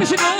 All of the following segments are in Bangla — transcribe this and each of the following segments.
কৃষ্ণ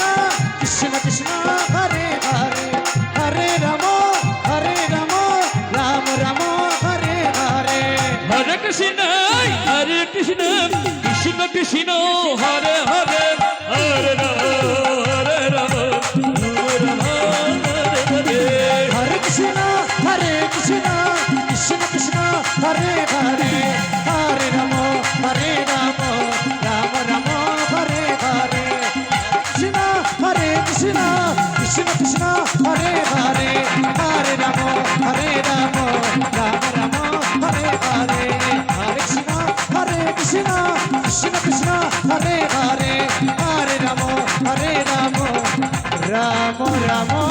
হরে কৃষ্ণ কৃষ্ণ কৃষ্ণ, হরে হরে হরে রাম হরে রাম রাম রাম, হরে হরে। হরে কৃষ্ণ হরে কৃষ্ণ কৃষ্ণ